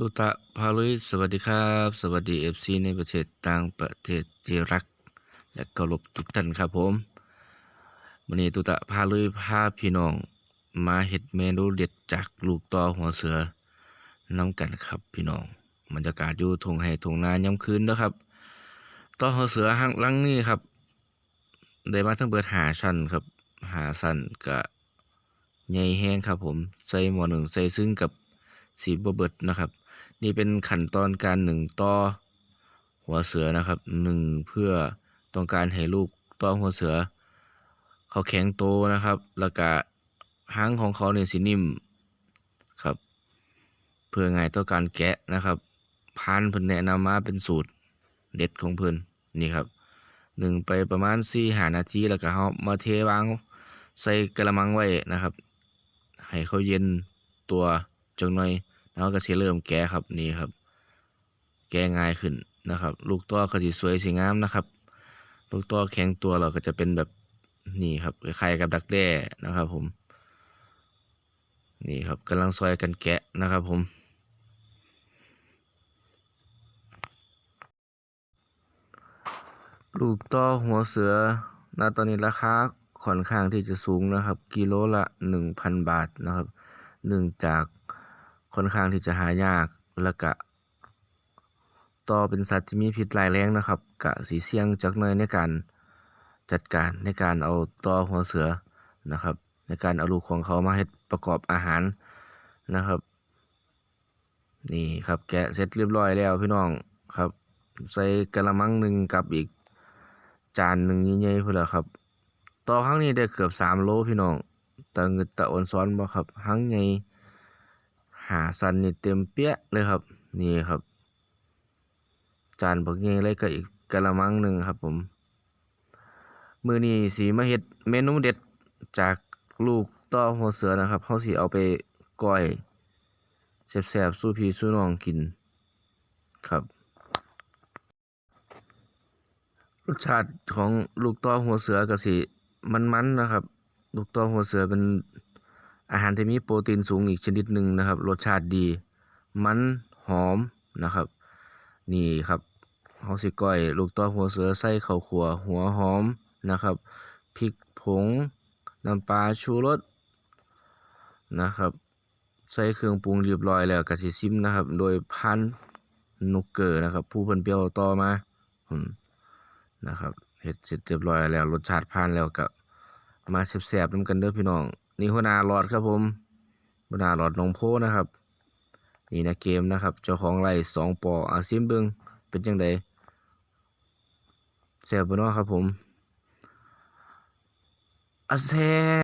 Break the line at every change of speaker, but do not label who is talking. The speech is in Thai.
ตุตะพาลุยสวัสดีครับ สวัสดีเอฟซีในประเทศต่างประเทศที่รัก และเคารพทุกท่านครับผมวันนี้ตุตะพาลุยพาพี่น้อง มาเห็ดเมนูเด็ดจากลูกต่อหัวเสือน้ำกันครับพี่น้องบรรยากาศอยู่ทงให้ทงนาย้ำคืนนะครับต่อหัวเสือห้างลังนี้ครับได้มาทั้งเบิดหาชั้นครับหาสั้นกะใหญ่แห้งครับผม ใส่หมอหนึ่งใส่ซึ่งกับสีบเบิดนะครับ นี่เป็นขั้นตอนการหนึ่งต่อหัวเสือนะครับหนึ่งเพื่อต้องการให้ลูกต่อหัวเสือ เขาแข็งโตนะครับ แล้วก็หางของเขาเนี่ยสีนิ่มครับ เพื่อไงต่องการแกะนะครับพานเพิ่นแนะนำมาเป็นสูตรเด็ดของเพิ่นนี่ครับหนึ่งไปประมาณสี่หานาทีแล้วก็เขามาเทวางใส่กระมังไว้นะครับ ให้เขาเย็นตัวจังหน่อย แล้วก็จะเริ่มแก้ครับนี่ครับ แก้ง่ายขึ้นนะครับ ลูกตัวก็จะสวยสีงามนะครับ ลูกตัวแข็งตัวเราก็จะเป็นแบบนี่ครับคล้ายๆกับดักแด้นะครับ ผม นี่ครับกำลังซอยกันแกะนะครับ ผมลูกต่อหัวเสือณตอนนี้ราคาค่อนข้างที่จะสูงนะครับ กิโลละหนึ่งพันบาทนะครับ เนื่องจาก ค่อนข้างที่จะหายากแล้วก็ต่อเป็นสัตว์ที่มีพิษร้ายแรงนะครับกะสีเสี่ยงจักหน่อยในการจัดการในการเอาต่อหัวเสือนะครับ ในการเอาลูกของเขามาให้ประกอบอาหารนะครับ นี่ครับแกะเสร็จเรียบร้อยแล้วพี่น้องครับ ใส่กระมังหนึ่งกับอีกจานหนึ่งใหญ่ๆพุ่นละครับ ต่อครั้งนี้ได้เกือบสามโลพี่น้องแตะเงิดตะอ่อนซ้อนบ่ครับครั้งใหญ่ หาสันนี่เต็มเปี้ยเลยครับ นี่ครับ จานบักใหญ่เลยก็อีกกะละมังหนึ่งครับผม มือนี้สีมาเฮ็ดเมนูเด็ดจากลูกต่อหัวเสือนะครับเขาสิเอาไปก้อยแซ่บๆสู้พีสู้น้องกินครับ รสชาติของลูกต่อหัวเสือก็สิมันๆนะครับ ลูกต่อหัวเสือเป็น อาหารที่มีโปรตีนสูงอีกชนิดหนึ่งนะครับ รสชาติดี มันหอมนะครับ นี่ครับเฮาสิก้อยลูกต่อหัวเสือใส่ข้าวขัว หัวหอมนะครับพริกผงน้ำปลาชูรสนะครับ ใส่เครื่องปรุงเรียบร้อยแล้วก็สิซิมนะครับ โดยพันนุกเกอร์นะครับ ผู้เพิ่นเปรี้ยวต่อมาอมนะครับเฮ็ดเสร็จเรียบร้อยแล้วรสชาติผ่านแล้วกับ มาแสบๆนำกันเด้อพี่น้อง นี่หัวหน้าหลอดครับผมหัวหน้าหลอดนองโพนะครับ นี่นะเกมนะครับ เจ้าของไร่สองปออาซิมเบิงเป็นยังไงแสบบ่เนาะครับผมอาแซ